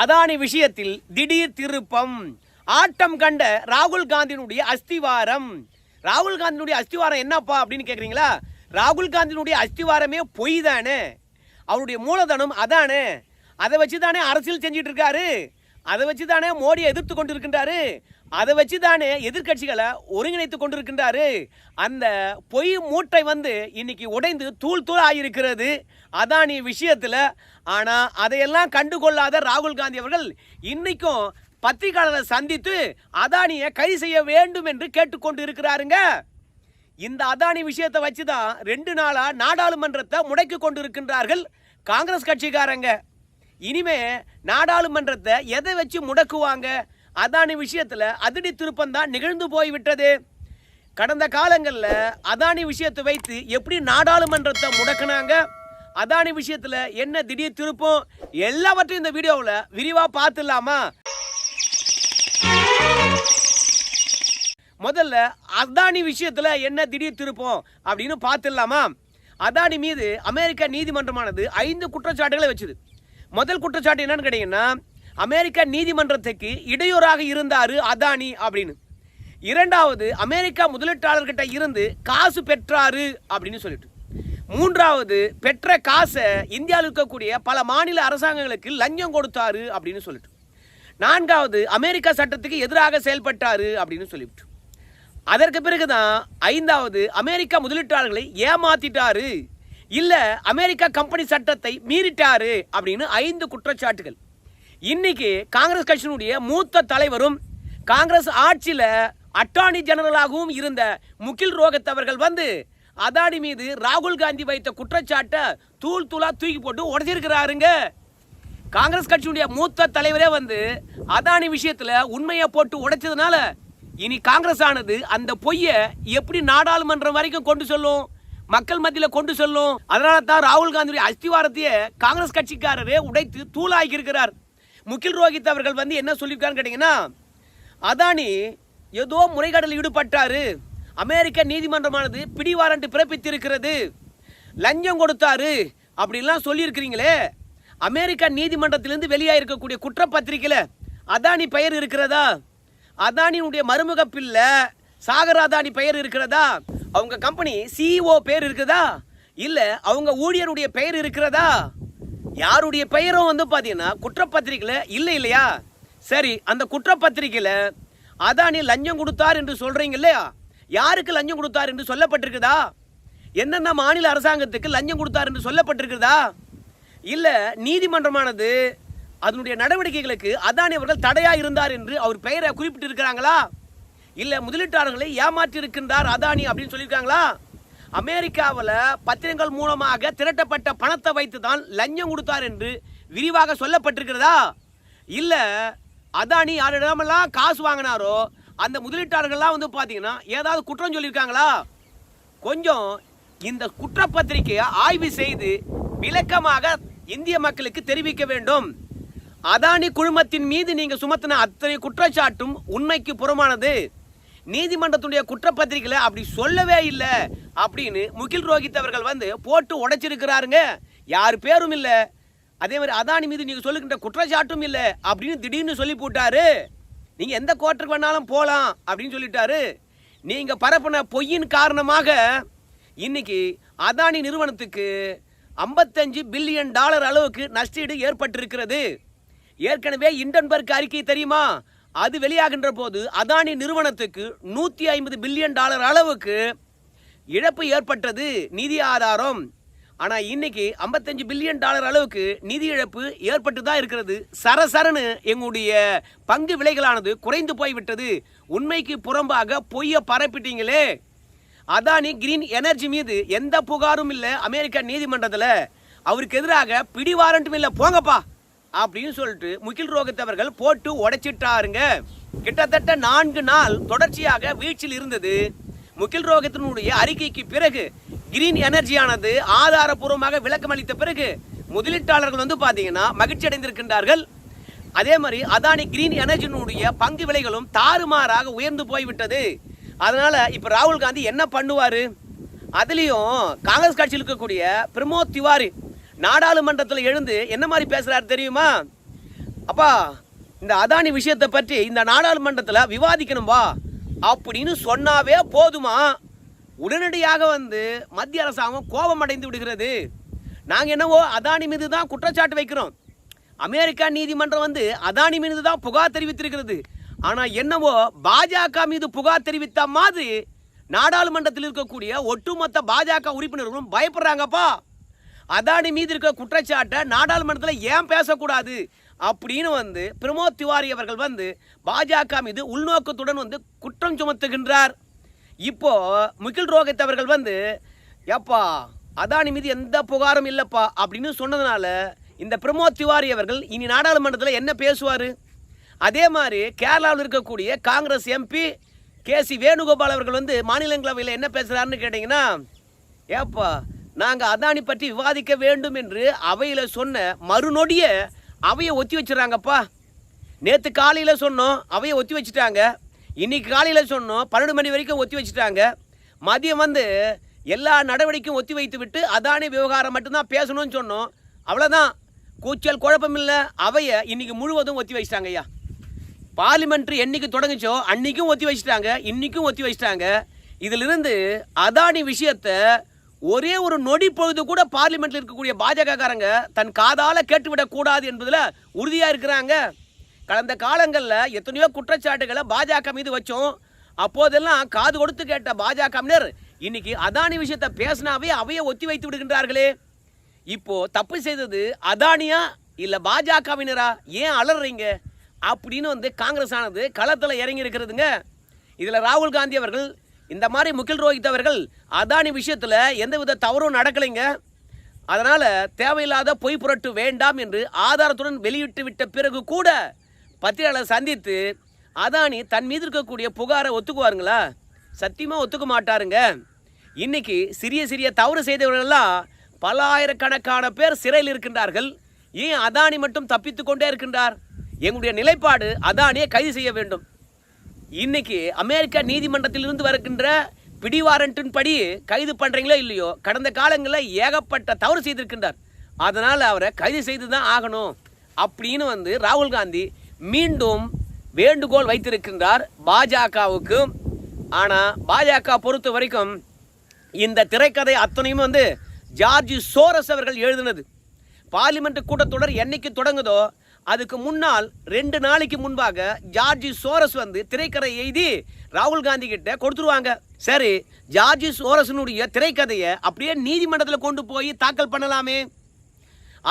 அதானி விஷயத்தில் திடீர் திருப்பம். ஆட்டம் கண்ட ராகுல் காந்தியினுடைய அஸ்திவாரம். ராகுல் காந்தியினுடைய அஸ்திவாரம் என்னப்பா அப்படின்னு கேட்குறீங்களா ராகுல் காந்தியினுடைய அஸ்திவாரமே பொய் தானே. அவருடைய மூலதனம் அதானே. அதை வச்சு தானே அரசியல் செஞ்சிட்டு இருக்காரு. அதை வச்சு தானே மோடியை எதிர்த்து கொண்டு இருக்கின்றாரு அதை வச்சு தானே எதிர்கட்சிகளை ஒருங்கிணைத்து கொண்டிருக்கின்றாரு. அந்த பொய் மூட்டை வந்து இன்னைக்கு உடைந்து தூள் தூள் ஆகியிருக்கிறது. அதானி விஷயத்தில். ஆனால் அதையெல்லாம் கண்டுகொள்ளாத ராகுல் காந்தி அவர்கள் இன்னைக்கும் பத்திரிகையாளரை சந்தித்து அதானியை கைது செய்ய வேண்டும் என்று கேட்டுக்கொண்டு இருக்கிறாருங்க இந்த அதானி விஷயத்தை வச்சு தான் ரெண்டு நாளாக நாடாளுமன்றத்தை முடக்கி கொண்டு இருக்கின்றார்கள் காங்கிரஸ் கட்சிக்காரங்க. இனிமே நாடாளுமன்றத்தை எதை வச்சு முடக்குவாங்க? அதானி விஷயத்தில் அதிடி திருப்பம் தான் நிகழ்ந்து போய் விட்டது கடந்த காலங்களில் அதானி விஷயத்தை வைத்து எப்படி நாடாளுமன்றத்தை முடக்குனாங்க? அதானி விஷயத்தில் என்ன திடீர் திருப்பம்? எல்லாவற்றையும் இந்த வீடியோவில் விரிவாக பார்த்துடலாமா? முதல்ல அதானி விஷயத்தில் என்ன திடீர் திருப்பம் அப்படின்னு பார்த்துடலாமா? அதானி மீது அமெரிக்க நீதிமன்றமானது ஐந்து குற்றச்சாட்டுகளை வச்சுது. முதல் குற்றச்சாட்டு என்னன்னு கேட்டிங்கன்னா அமெரிக்க நீதிமன்றத்துக்கு இடையூறாக இருந்தாரு அதானி அப்படின்னு. இரண்டாவது அமெரிக்கா முதலீட்டாளர்கிட்ட இருந்து காசு பெற்றாரு அப்படின்னு சொல்லிட்டு. மூன்றாவது பெற்ற காசை இந்தியாவில் இருக்கக்கூடிய பல மாநில அரசாங்கங்களுக்கு லஞ்சம் கொடுத்தாரு அப்படின்னு சொல்லிட்டு. நான்காவது அமெரிக்கா சட்டத்துக்கு எதிராக செயல்பட்டாரு அப்படின்னு சொல்லிவிட்டு அதற்கு பிறகுதான் ஐந்தாவது அமெரிக்கா முதலீட்டாளர்களை ஏமாத்திட்டாரு. இல்லை அமெரிக்கா கம்பெனி சட்டத்தை மீறிட்டாரு அப்படின்னு ஐந்து குற்றச்சாட்டுகள். இன்னைக்கு காங்கிரஸ் கட்சியினுடைய மூத்த தலைவரும் காங்கிரஸ் ஆட்சியில் அட்டார்னி ஜெனரலாகவும் இருந்த முகில் ரோகத் அவர்கள் வந்து அதானி மீது ராகுல் காந்தி வைத்த குற்றச்சாட்டை தூள் தூளா தூக்கி போட்டு உடைச்சிருக்கிறாருங்க. காங்கிரஸ் கட்சியுடைய மூத்த தலைவரே வந்து அதானி விஷயத்துல உண்மையை போட்டு உடைச்சதுனால இனி காங்கிரஸ் ஆனது அந்த பொய்யை எப்படி நாடாளுமன்றம் வரைக்கும் கொண்டு சொல்லும் மக்கள் மத்தியில் கொண்டு சொல்லும் அதனால தான் ராகுல் காந்தியுடைய அஸ்திவாரத்தையே காங்கிரஸ் கட்சிக்காரரே உடைத்து தூளாக்கி இருக்கிறார் முகில் ரோஹித் அவர்கள் வந்து என்ன சொல்லியிருக்காருன்னு கேட்டிங்கன்னா அதானி ஏதோ முறைகேடில் ஈடுபட்டாரு. அமெரிக்க நீதிமன்றமானது பிடி வாரண்ட் பிறப்பித்திருக்கிறது. லஞ்சம் கொடுத்தாரு. அப்படின்லாம் சொல்லியிருக்கிறீங்களே. அமெரிக்க நீதிமன்றத்திலிருந்து வெளியாக இருக்கக்கூடிய குற்றப்பத்திரிக்கையில் அதானி பெயர் இருக்கிறதா? அதானியுடைய மருமக பிள்ளை சாகர் அதானி பெயர் இருக்கிறதா? அவங்க கம்பெனி சிஇஓ பெயர் இருக்குதா? இல்லை அவங்க ஊழியருடைய பெயர் இருக்கிறதா? யாருடைய பெயரும் வந்து பார்த்தீங்கன்னா குற்றப்பத்திரிக்கையில் இல்லை இல்லையா? சரி அந்த குற்றப்பத்திரிக்கையில் அதானி லஞ்சம் கொடுத்தார் என்று சொல்கிறீங்க இல்லையா? யாருக்கு லஞ்சம் கொடுத்தார் என்று சொல்லப்பட்டிருக்குதா? என்னென்ன மாநில அரசாங்கத்துக்கு லஞ்சம் கொடுத்தார் என்று சொல்லப்பட்டிருக்குதா? இல்லை நீதிமன்றமானது அதனுடைய நடவடிக்கைகளுக்கு அதானி அவர்கள் தடையாக இருந்தார் என்று அவர் பெயரை குறிப்பிட்டு இல்லை முதலீட்டாளர்களை ஏமாற்றி இருக்கின்றார் அதானி அப்படின்னு சொல்லியிருக்காங்களா? அமெரிக்காவில் பத்திரங்கள் மூலமாக திரட்டப்பட்ட பணத்தை வைத்து தான் லஞ்சம் கொடுத்தார் என்று விரிவாக சொல்லப்பட்டிருக்கிறதா? இல்லை அதானி யாரிடமெல்லாம் காசு வாங்கினாரோ அந்த முதலீட்டாளர்கள்லாம் வந்து பார்த்தீங்கன்னா ஏதாவது குற்றம் சொல்லியிருக்காங்களா? கொஞ்சம் இந்த குற்றப்பத்திரிகையை ஆய்வு செய்து விளக்கமாக இந்திய மக்களுக்கு தெரிவிக்க வேண்டும். அதானி குழுமத்தின் மீது நீங்கள் சுமத்தின அத்தனை குற்றச்சாட்டும் உண்மைக்கு புறமானது. நீதிமன்றத்துடைய குற்றப்பத்திரிகையில் அப்படி சொல்லவே இல்லை அப்படின்னு முகில் ரோஹித் அவர்கள் வந்து போட்டு உடைச்சிருக்கிறாருங்க. யார் பேரும் இல்லை. அதே மாதிரி அதானி மீது நீங்கள் சொல்லுகின்ற குற்றச்சாட்டும் இல்லை அப்படின்னு திடீர்னு சொல்லி போட்டாரு. நீங்கள் எந்த கோர்ட்டுக்கு வேணாலும் போகலாம் அப்படின்னு சொல்லிட்டாரு. நீங்கள் பரப்புன பொய்யின் காரணமாக இன்னைக்கு அதானி நிறுவனத்துக்கு ஐம்பத்தஞ்சு பில்லியன் டாலர் அளவுக்கு நஷ்டீடு ஏற்பட்டிருக்கிறது. ஏற்கனவே இண்டன்பர்க் அறிக்கை தெரியுமா? அது வெளியாகின்ற போது அதானி நிறுவனத்துக்கு நூற்றி ஐம்பது பில்லியன் டாலர் அளவுக்கு இழப்பு ஏற்பட்டது நிதி ஆதாரம். ஆனால் இன்னைக்கு ஐம்பத்தஞ்சு பில்லியன் டாலர் அளவுக்கு நிதி இழப்பு ஏற்பட்டு தான் இருக்கிறது. சரசரன்னு எங்களுடைய பங்கு விலைகளானது குறைந்து போய்விட்டது. உண்மைக்கு புறம்பாக பொய்யை பரப்பிட்டீங்களே. அதானி கிரீன் எனர்ஜி மீது எந்த புகாரும் இல்லை. அமெரிக்க நீதிமன்றத்தில் அவருக்கு எதிராக பிடி வாரண்ட்டும் இல்லை. போங்கப்பா. அப்படின்னு சொல்லிட்டு முகில் ரோகத் அவர்கள் போட்டு உடைச்சிட்டாருங்க. கிட்டத்தட்ட நான்கு நாள் தொடர்ச்சியாக வீழ்ச்சியில் இருந்தது. முகில் ரோகத்தினுடைய அறிக்கைக்கு பிறகு கிரீன் எனர்ஜியானது ஆதாரபூர்வமாக விளக்கம் அளித்த பிறகு முதலீட்டாளர்கள் வந்து பார்த்தீங்கன்னா மகிழ்ச்சி அடைந்திருக்கின்றார்கள். அதே மாதிரி அதானி கிரீன் எனர்ஜினுடைய பங்கு விலைகளும் தாறுமாறாக உயர்ந்து போய்விட்டது. அதனால இப்போ ராகுல் காந்தி என்ன பண்ணுவார்? அதுலேயும் காங்கிரஸ் கட்சியில் இருக்கக்கூடிய பிரமோத் திவாரி நாடாளுமன்றத்தில் எழுந்து என்ன மாதிரி பேசுகிறாரு தெரியுமா? அப்பா இந்த அதானி விஷயத்தை பற்றி இந்த நாடாளுமன்றத்தில் விவாதிக்கணும் வா அப்படின்னு சொன்னாவே போதுமா? உடனடியாக வந்து மத்திய அரசாங்கம் கோபம் அடைந்து விடுகிறது. நாங்கள் என்னவோ அதானி மீது தான் குற்றச்சாட்டு வைக்கிறோம். அமெரிக்கா நீதிமன்றம் வந்து அதானி மீது தான் புகார் தெரிவித்திருக்கிறது. ஆனால் என்னவோ பாஜக மீது புகார் தெரிவித்த மாதிரி நாடாளுமன்றத்தில் இருக்கக்கூடிய ஒட்டுமொத்த பாஜக உறுப்பினர்களும் பயப்படுறாங்கப்பா. அதானி மீது இருக்க குற்றச்சாட்டை நாடாளுமன்றத்தில் ஏன் பேசக்கூடாது? அப்படின்னு வந்து பிரமோத் திவாரி அவர்கள் வந்து பாஜக மீது உள்நோக்கத்துடன் வந்து குற்றம் சுமத்துகின்றார். இப்போ முகில் ரோஹித் அவர்கள் வந்து எப்பா அதானி மீது எந்த புகாரும் இல்லைப்பா அப்படின்னு சொன்னதுனால இந்த பிரமோத் திவாரி அவர்கள் இனி நாடாளுமன்றத்தில் என்ன பேசுவார்? அதே மாதிரி கேரளாவில் இருக்கக்கூடிய Congress MP K C Venugopal அவர்கள் வந்து மாநிலங்களவையில் என்ன பேசுகிறாருன்னு கேட்டிங்கன்னா ஏப்பா நாங்கள் அதானி பற்றி விவாதிக்க வேண்டும் என்று அவையில் சொன்ன மறுநொடிய அவையை ஒத்தி வச்சிடறாங்கப்பா நேற்று காலையில் சொன்னோம் அவையை ஒத்தி வச்சுட்டாங்க. இன்னைக்கு காலையில் சொன்னோம் பன்னெண்டு மணி வரைக்கும் ஒத்தி வச்சுட்டாங்க. மதியம் வந்து எல்லா நடவடிக்கையும் ஒத்தி வைத்து விட்டு அதானி விவகாரம் மட்டும்தான் பேசணும்னு சொன்னோம். அவ்வளோதான் கூச்சல் குழப்பம் இல்லை அவையை இன்றைக்கி முழுவதும் ஒத்தி வச்சிட்டாங்க ஐயா. பார்லிமெண்ட்ரி என்னைக்கு தொடங்குச்சோ அன்றைக்கும் ஒத்தி வச்சிட்டாங்க இன்றைக்கும் ஒத்தி வச்சிட்டாங்க. இதிலிருந்து அதானி விஷயத்தை ஒரே ஒரு நொடி பொழுது கூட பார்லிமெண்ட்ல இருக்கக்கூடிய பாஜகக்காரங்க தன் காதால கேட்டுவிடக் கூடாது என்பதுல உறுதியா இருக்கிறாங்க. கடந்த காலங்களில் எத்தனையோ குற்றச்சாட்டுகளை பாஜக மீது வச்சோம். அப்போதெல்லாம் காது கொடுத்து கேட்ட பாஜகவினர் இன்னைக்கு அதானி விஷயத்தை பேசினாவே அவையே ஒத்தி வைத்து விடுகின்றார்களே. இப்போ தப்பு செய்தது அதானியா இல்ல பாஜகவினரா? ஏன் அலறீங்க? அப்படின்னு வந்து காங்கிரஸ் ஆனது களத்தில் இறங்கி இருக்கிறதுங்க இதுல ராகுல் காந்தி அவர்கள் இந்த மாதிரி முகில் ரோஹித் அவர்கள் அதானி விஷயத்தில் எந்தவித தவறும் நடக்கலைங்க. அதனால் தேவையில்லாத பொய் புரட்டு வேண்டாம் என்று ஆதாரத்துடன் வெளியிட்டு விட்ட பிறகு கூட பத்திரிகையாளர் சந்தித்து அதானி தன் மீது இருக்கக்கூடிய புகாரை ஒத்துக்குவாருங்களா? சத்தியமாக ஒத்துக்க மாட்டாருங்க. இன்னைக்கு சிறிய சிறிய தவறு செய்தவர்களெல்லாம் பல ஆயிரக்கணக்கான பேர் சிறையில் இருக்கின்றார்கள். ஏன் அதானி மட்டும் தப்பித்து கொண்டே இருக்கின்றார்? எங்களுடைய நிலைப்பாடு அதானியை கைது செய்ய வேண்டும். இன்னைக்கு அமெரிக்கா நீதிமன்றத்திலிருந்து வருகின்ற பிடிவாரண்டின் படி கைது பண்ணுறீங்களோ இல்லையோ கடந்த காலங்களில் ஏகப்பட்ட தவறு செய்திருக்கின்றார். அதனால் அவரை கைது செய்து தான் ஆகணும் அப்படின்னு வந்து ராகுல் காந்தி மீண்டும் வேண்டுகோள் வைத்திருக்கின்றார் பாஜகவுக்கு. ஆனால் பாஜக பொறுத்த வரைக்கும் இந்த திரைக்கதை அத்தனையும் வந்து ஜார்ஜ் சோரஸ் அவர்கள் எழுதினது. பார்லிமெண்ட் கூட்டத்தொடர் என்னைக்கு தொடங்குதோ அதுக்கு முன்னால் ரெண்டு நாளைக்கு முன்பாக ஜார்ஜி சோரஸ் வந்து திரைக்கதை எழுதி ராகுல் காந்தி கிட்ட கொடுத்துருவாங்க. சரி ஜார்ஜி சோரஸனுடைய திரைக்கதையை அப்படியே நீதிமன்றத்தில் கொண்டு போய் தாக்கல் பண்ணலாமே.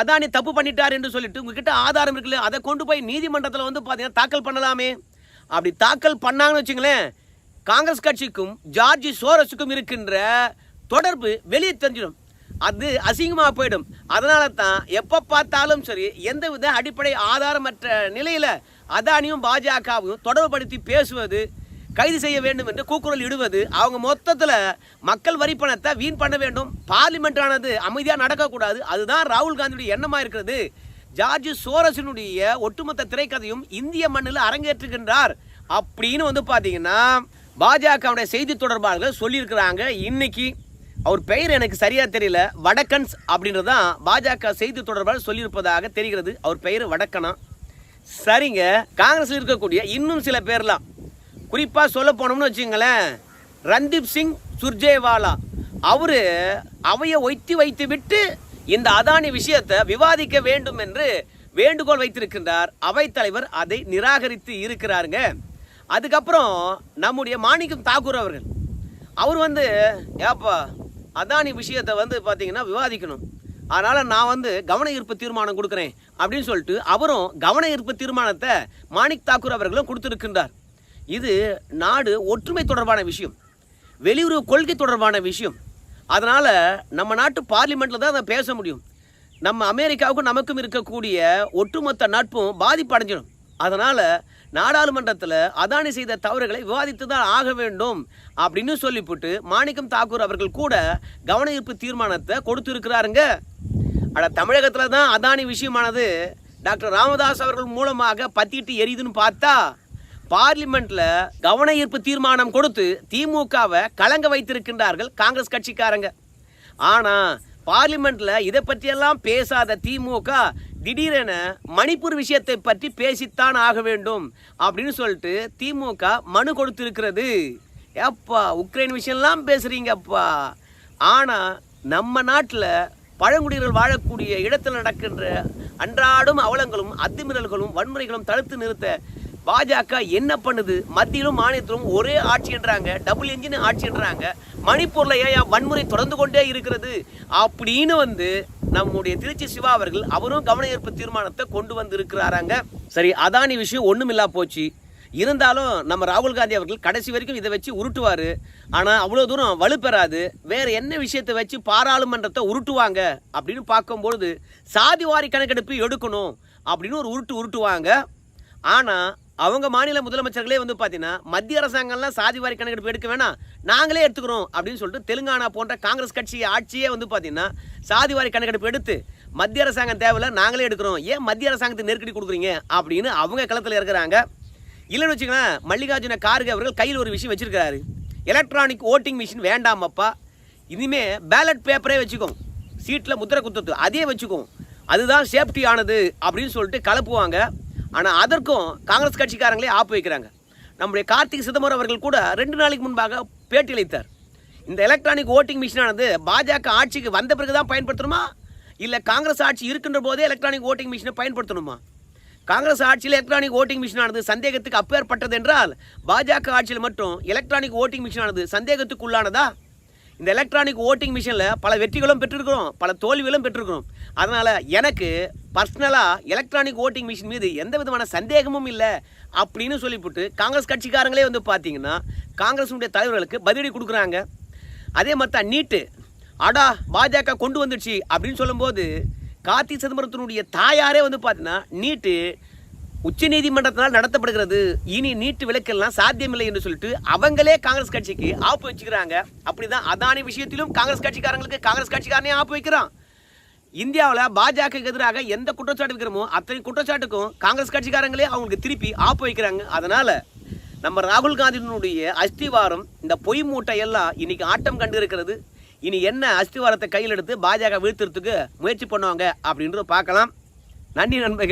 அதானி தப்பு பண்ணிட்டார் என்று சொல்லிட்டு உங்ககிட்ட ஆதாரம் இருக்குல்ல அதை கொண்டு போய் நீதிமன்றத்தில் வந்து பார்த்தீங்கன்னா தாக்கல் பண்ணலாமே. அப்படி தாக்கல் பண்ணாங்கன்னு வச்சுங்களேன் காங்கிரஸ் கட்சிக்கும் ஜார்ஜி சோரஸுக்கும் இருக்கின்ற தொடர்பு வெளியே தெரிஞ்சிடும். அது அசிங்கமாக போயிடும். அதனால தான் எப்போ பார்த்தாலும் சரி எந்த வித அடிப்படை ஆதாரமற்ற நிலையில் அதானியும் பாஜகவையும் தொடர்புபடுத்தி பேசுவது கைது செய்ய வேண்டும் என்று கூக்குரல் இடுவது அவங்க மொத்தத்தில் மக்கள் வரி பணத்தை வீண் பண்ண வேண்டும் பார்லிமெண்ட்டானது அமைதியாக நடக்கக்கூடாது அதுதான் ராகுல் காந்தியுடைய எண்ணமாக இருக்கிறது. ஜார்ஜ் சோரஸினுடைய ஒட்டுமொத்த திரைக்கதையும் இந்திய மண்ணில் அரங்கேற்றுகின்றார் அப்படின்னு வந்து பார்த்தீங்கன்னா பாஜகவுடைய செய்தி தொடர்பாளர்கள் சொல்லியிருக்கிறாங்க. இன்னைக்கு அவர் பெயர் எனக்கு சரியாக தெரியல. வடக்கன்ஸ் அப்படின்றது தான் பாஜக செய்தி தொடர்பாளர் சொல்லியிருப்பதாக தெரிகிறது. அவர் பெயர் வடக்கனா? சரிங்க. காங்கிரஸில் இருக்கக்கூடிய இன்னும் சில பேர்லாம். குறிப்பாக சொல்ல போனோம்னு வச்சுங்களேன். ரந்தீப் சிங் சுர்ஜேவாலா. அவர் அவையை ஒய்த்தி வைத்து விட்டு இந்த அதானி விஷயத்தை விவாதிக்க வேண்டும் என்று வேண்டுகோள் வைத்திருக்கின்றார். அவைத்தலைவர் அதை நிராகரித்து இருக்கிறாருங்க. அதுக்கப்புறம் நம்முடைய மாணிக்கம் தாக்கூர் அவர்கள். அவர் வந்து ஏப்பா அதானி விஷயத்தை வந்து பார்த்தீங்கன்னா விவாதிக்கணும். அதனால் நான் வந்து கவன ஈர்ப்பு தீர்மானம் கொடுக்குறேன் அப்படின்னு சொல்லிட்டு அவரும் கவன ஈர்ப்பு தீர்மானத்தை மாணிக் தாக்கூர் அவர்களும் கொடுத்துருக்கின்றார். இது நாடு ஒற்றுமை தொடர்பான விஷயம். வெளியுறவு கொள்கை தொடர்பான விஷயம். அதனால் நம்ம நாட்டு பார்லிமெண்ட்டில் தான் அதை பேச முடியும். நம்ம அமெரிக்காவுக்கும் நமக்கும் இருக்கக்கூடிய ஒட்டுமொத்த நட்பும் பாதிப்படைஞ்சிடும். அதனால் நாடாளுமன்றத்தில் அதானி செய்த தவறுகளை விவாதித்து தான் ஆக வேண்டும் அப்படின்னு சொல்லிவிட்டு மாணிக்கம் தாக்கூர் அவர்கள் கூட கவன ஈர்ப்பு தீர்மானத்தை கொடுத்துருக்கிறாருங்க. அட தமிழகத்தில் தான் அதானி விஷயமானது. டாக்டர் ராமதாஸ் அவர்கள் மூலமாக பத்திட்டு எரியுதுன்னு பார்த்தா பார்லிமெண்ட்ல கவன ஈர்ப்பு தீர்மானம் கொடுத்து திமுகவை கலங்க வைத்திருக்கின்றார்கள் காங்கிரஸ் கட்சிக்காரங்க. ஆனால் பார்லிமெண்ட்ல இதை பற்றியெல்லாம் பேசாத திமுக திடீரென மணிப்பூர் விஷயத்தை பற்றி பேசித்தான் ஆக வேண்டும் அப்படின்னு சொல்லிட்டு திமுக மனு கொடுத்துருக்கிறது. ஏப்பா உக்ரைன் விஷயம்லாம் பேசுகிறீங்கப்பா ஆனால் நம்ம நாட்டில் பழங்குடியினர் வாழக்கூடிய இடத்தில் நடக்கின்ற அன்றாடும் அவலங்களும் அத்துமீறல்களும் வன்முறைகளும் தடுத்து நிறுத்த பாஜக என்ன பண்ணுது? மத்தியிலும் மாநிலத்திலும் ஒரே ஆட்சின்றாங்க டபுள் என்ஜின் ஆட்சின்றாங்க மணிப்பூர்ல ஏன் வன்முறை தொடர்ந்து கொண்டே இருக்கிறது? அப்படின்னு வந்து நம்முடைய திருச்சி சிவா அவர்கள் அவரும் கவன ஈர்ப்பு தீர்மானத்தை கொண்டு வந்து இருக்கிறாராங்க சரி அதானி விஷயம் ஒன்றுமில்லா போச்சு. இருந்தாலும் நம்ம ராகுல் காந்தி அவர்கள் கடைசி வரைக்கும் இதை வச்சு உருட்டுவார். ஆனால் அவ்வளோ தூரம் வலுப்பெறாது. வேற என்ன விஷயத்தை வச்சு பாராளுமன்றத்தை உருட்டுவாங்க அப்படின்னு பார்க்கும்பொழுது சாதிவாரி கணக்கெடுப்பு எடுக்கணும் அப்படின்னு ஒரு உருட்டு உருட்டுவாங்க. ஆனால் அவங்க மாநில முதலமைச்சர்களே வந்து பார்த்தீங்கன்னா மத்திய அரசாங்கம்லாம் சாதிவாரி கணக்கெடுப்பு எடுக்க வேணாம் நாங்களே எடுத்துக்கிறோம் அப்படின்னு சொல்லிட்டு தெலுங்கானா போன்ற காங்கிரஸ் கட்சி ஆட்சியே வந்து பார்த்தீங்கன்னா சாதிவாரி கணக்கெடுப்பு எடுத்து மத்திய அரசாங்கம் தேவையில்ல நாங்களே எடுக்கிறோம். ஏன் மத்திய அரசாங்கத்துக்கு நெருக்கடி கொடுக்குறீங்க? அப்படின்னு அவங்க களத்தில் இருக்கிறாங்க. இல்லைன்னு வச்சுக்கோங்களேன் மல்லிகார்ஜுன கார்கே அவர்கள் கையில் ஒரு விஷயம் வச்சிருக்காரு எலக்ட்ரானிக் ஓட்டிங் மிஷின் வேண்டாமப்பா. இனிமே பேலட் பேப்பரே வச்சுக்கோம் சீட்டில் முத்திரை குத்தத்து அதே வச்சுக்கோம் அதுதான் சேஃப்டி ஆனது அப்படின்னு சொல்லிட்டு கலப்புவாங்க. ஆனால் அதற்கும் காங்கிரஸ் கட்சிக்காரங்களே ஆப்பு வைக்கிறாங்க. நம்முடைய கார்த்திக் சிதம்பரம் அவர்கள் கூட ரெண்டு நாளைக்கு முன்பாக பேட்டியளித்தார் இந்த எலக்ட்ரானிக் ஓட்டிங் மிஷினானது பாஜக ஆட்சிக்கு வந்த பிறகு தான் பயன்படுத்தணுமா? இல்லை காங்கிரஸ் ஆட்சி இருக்கின்ற போதே எலக்ட்ரானிக் ஓட்டிங் மிஷினை பயன்படுத்தணுமா? காங்கிரஸ் ஆட்சியில் எலக்ட்ரானிக் ஓட்டிங் மிஷினானது சந்தேகத்துக்கு அப்பேற்பட்டது என்றால் பாஜக ஆட்சியில் மட்டும் எலக்ட்ரானிக் ஓட்டிங் மிஷினானது சந்தேகத்துக்குள்ளானதா? இந்த எலக்ட்ரானிக் ஓட்டிங் மிஷினில் பல வெற்றிகளும் பெற்றிருக்கிறோம் பல தோல்விகளும் பெற்றிருக்கிறோம். அதனால் எனக்கு பர்சனலாக எலக்ட்ரானிக் ஓட்டிங் மிஷின் மீது எந்த விதமான சந்தேகமும் இல்லை அப்படின்னு சொல்லிவிட்டு காங்கிரஸ் கட்சிக்காரங்களே வந்து பார்த்தீங்கன்னா காங்கிரஸினுடைய தலைவர்களுக்கு பதிலடி கொடுக்குறாங்க. அதே மாதிரி தான் நீட்டு. அடா பாஜக கொண்டு வந்துடுச்சு அப்படின்னு சொல்லும்போது கார்த்தி சிதம்பரத்தினுடைய தாயாரே வந்து பார்த்தீங்கன்னா நீட்டு உச்ச நீதிமன்றத்தினால் நடத்தப்படுகிறது. இனி நீட்டு விலக்கெல்லாம் சாத்தியமில்லை என்று சொல்லிட்டு அவங்களே காங்கிரஸ் கட்சிக்கு ஆப்பு வச்சுக்கிறாங்க. அப்படிதான் அதானி விஷயத்திலும் காங்கிரஸ் கட்சிக்காரங்களுக்கு காங்கிரஸ் கட்சிக்காரனே ஆப்பு வைக்கிறான். இந்தியாவில் பாஜக எதிராக எந்த குற்றச்சாட்டு வைக்கிறோமோ அத்தனை குற்றச்சாட்டுக்கும் காங்கிரஸ் கட்சிக்காரங்களே அவங்களுக்கு திருப்பி ஆப்பு வைக்கிறாங்க. அதனால நம்ம ராகுல் காந்தியினுடைய அஸ்திவாரம் இந்த பொய் மூட்டை எல்லாம் இன்னைக்கு ஆட்டம் கண்டு இருக்கிறது. இனி என்ன அஸ்திவாரத்தை கையில் எடுத்து பாஜக வீழ்த்துறதுக்கு முயற்சி பண்ணுவாங்க அப்படின்றத பார்க்கலாம். நன்றி நண்பர்கள்.